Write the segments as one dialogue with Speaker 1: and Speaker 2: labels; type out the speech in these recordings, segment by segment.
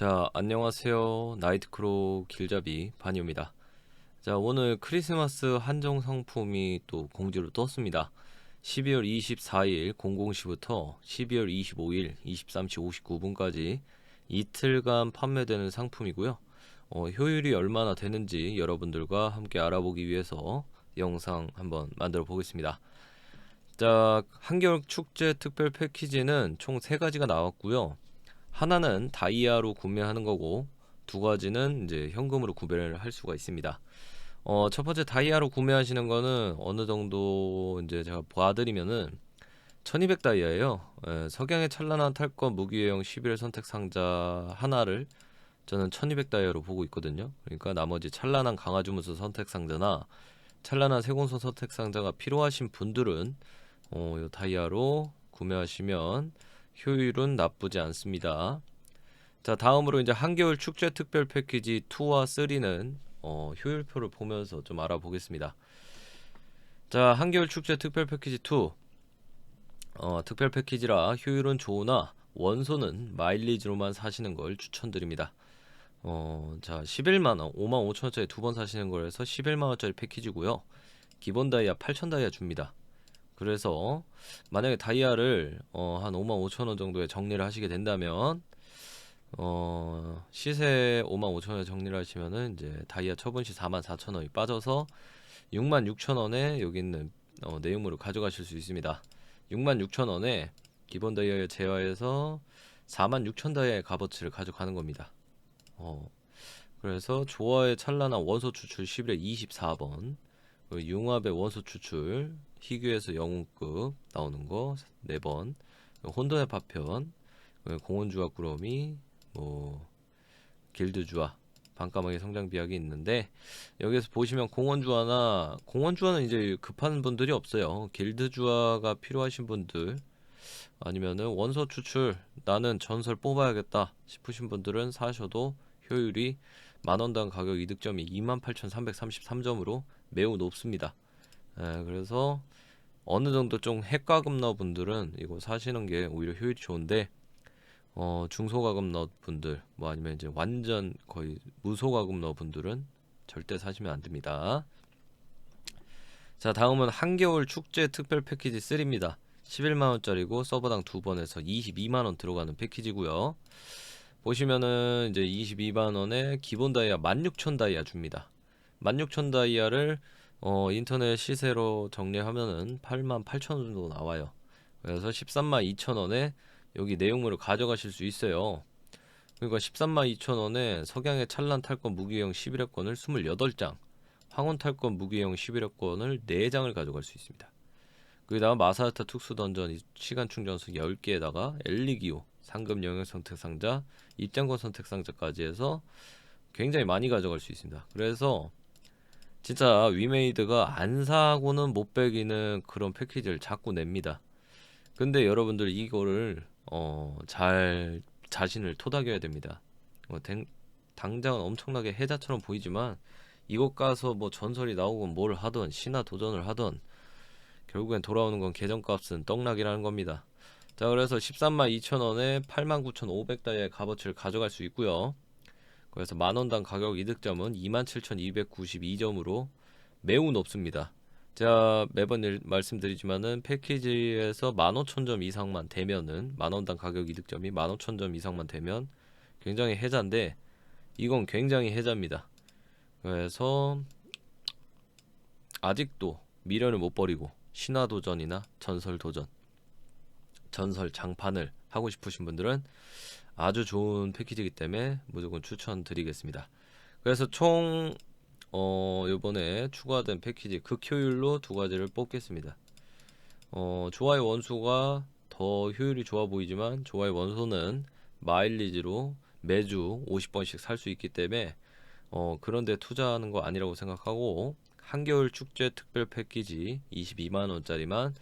Speaker 1: 자, 안녕하세요. 나이트크로우 길잡이 반이입니다. 자, 오늘 크리스마스 한정 상품이 또 공지로 떴습니다. 12월 24일 00시부터 12월 25일 23시 59분까지 이틀간 판매되는 상품이고요. 어, 효율이 얼마나 되는지 여러분들과 함께 알아보기 위해서 영상 한번 만들어 보겠습니다. 자, 한겨울 축제 특별 패키지는 총세 가지가 나왔고요. 하나는 다이아로 구매하는 거고 두 가지는 이제 현금으로 구매를 할 수가 있습니다. 어, 첫 번째 다이아로 구매하시는 거는 어느 정도 이제 제가 봐드리면은 1200 다이아예요. 예, 석양의 찬란한 탈것 무기외형 11 선택 상자 하나를 저는 1200 다이아로 보고 있거든요. 그러니까 나머지 찬란한 강화주문서 선택 상자나 찬란한 세공선 선택 상자가 필요하신 분들은 어, 요 다이아로 구매하시면 효율은 나쁘지 않습니다. 자, 다음으로 이제 한겨울 축제 특별 패키지 2와 3는 어, 효율표를 보면서 좀 알아보겠습니다. 자, 한겨울 축제 특별 패키지 2. 어, 특별 패키지라 효율은 좋으나 원소는 마일리지로만 사시는 걸 추천드립니다. 어, 자, 11만 원, 5만 5천 원짜리 두 번 사시는 거라서 11만 원짜리 패키지고요. 기본 다이아 8천 다이아 줍니다. 그래서 만약에 다이아를 어, 한 5만 5천 원 정도에 정리를 하시게 된다면 어, 시세 5만 5천 원에 정리를 하시면은 이제 다이아 처분 시 4만 4천 원이 빠져서 6만 6천 원에 여기 있는 어, 내용물을 가져가실 수 있습니다. 6만 6천 원에 기본 다이아에 제외해서 4만 6천 다이아의 값어치를 가져가는 겁니다. 어, 그래서 조화의 찬란한 원소 추출 11회 24번 그리고 융합의 원소 추출 희귀에서 영웅급 나오는 거 4번. 혼돈의 파편 공원주와 꾸러미 뭐 길드주와 반까마귀 성장 비약이 있는데 여기서 보시면 공원주화나 공원주화는 이제 급한 분들이 없어요. 길드주화가 필요하신 분들 아니면은 원소 추출 나는 전설 뽑아야겠다 싶으신 분들은 사셔도 효율이 만원당 가격 이득점이 28,333점으로 매우 높습니다. 예, 그래서 어느 정도 좀 핵가금 넣 분들은 이거 사시는 게 오히려 효율이 좋은데 어, 중소가금 넣 분들 뭐 아니면 이제 완전 거의 무소가금 넣 분들은 절대 사시면 안 됩니다. 자, 다음은 한겨울 축제 특별 패키지 3입니다. 11만 원짜리고 서버당 두 번에서 22만 원 들어가는 패키지고요. 보시면은 이제 22만 원에 기본 다이아 16,000 다이아 줍니다. 16,000 다이아를 어, 인터넷 시세로 정리하면은 8만 8천 원 정도 나와요. 그래서 13만 2천 원에 여기 내용물을 가져가실 수 있어요. 그러니까 13만 2천 원에 석양의 찬란 탈권 무기형 11회권을 28장, 황혼 탈권 무기형 11회권을 4장을 가져갈 수 있습니다. 그다음 마사르타 특수 던전 시간 충전소 10개에다가 엘리기오 상금 영역 선택 상자, 입장권 선택 상자까지 해서 굉장히 많이 가져갈 수 있습니다. 그래서 진짜 위메이드가 안 사고는 못 베기는 그런 패키지를 자꾸 냅니다. 근데 여러분들 이거를 어, 잘 자신을 토닥여야 됩니다. 어, 댕, 당장은 엄청나게 해자처럼 보이지만 이곳 가서 뭐 전설이 나오건 뭘 하던 신화 도전을 하던 결국엔 돌아오는 건 계정값은 떡락이라는 겁니다. 자 그래서 13만 2천원에 8만 9,500다의 값어치를 가져갈 수 있고요. 그래서 만원당 가격 이득점은 27,292점으로 매우 높습니다. 제가 매번 일, 말씀드리지만은 패키지에서 15,000점 이상만 되면은 만원당 가격 이득점이 15,000점 이상만 되면 굉장히 해자인데 이건 굉장히 해자입니다. 그래서 아직도 미련을 못 버리고 신화도전이나 전설도전 전설 장판을 하고 싶으신 분들은 아주 좋은 패키지이기 때문에 무조건 추천드리겠습니다. 그래서 총 어, 요번에 추가된 패키지 극효율로 두 가지를 뽑겠습니다. 어, 조화의 원소가 더 효율이 좋아 보이지만 조화의 원소는 마일리지로 매주 50번씩 살 수 있기 때문에 어, 그런데 투자하는 거 아니라고 생각하고 한겨울 축제 특별 패키지 22만 원짜리만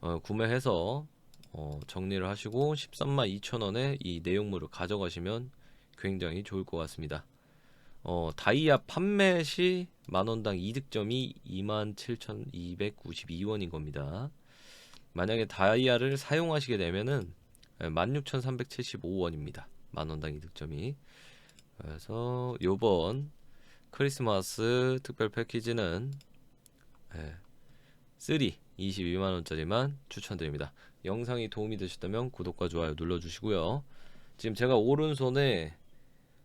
Speaker 1: 어, 구매해서 어, 정리를 하시고 13만 2천 원에 이 내용물을 가져가시면 굉장히 좋을 것 같습니다. 어, 다이아 판매 시 만원당 이득점이 27,292원인 겁니다. 만약에 다이아를 사용하시게 되면은 16,375원입니다. 만 원당 이득점이. 그래서 요번 크리스마스 특별 패키지는 예, 3 22만 원짜리만 추천드립니다. 영상이 도움이 되셨다면 구독과 좋아요 눌러주시고요. 지금 제가 오른손에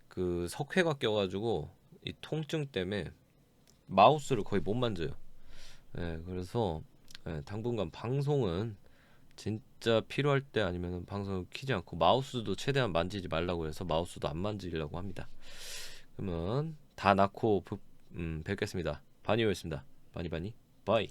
Speaker 1: 그 석회가 껴가지고 이 통증 때문에 마우스를 거의 못 만져요. 예, 그래서 예, 당분간 방송은 진짜 필요할 때 아니면 방송을 키지 않고 마우스도 최대한 만지지 말라고 해서 마우스도 안 만지려고 합니다. 그러면 다 낳고 부- 음, 뵙겠습니다. 바니오였습니다. 바니바니 바이.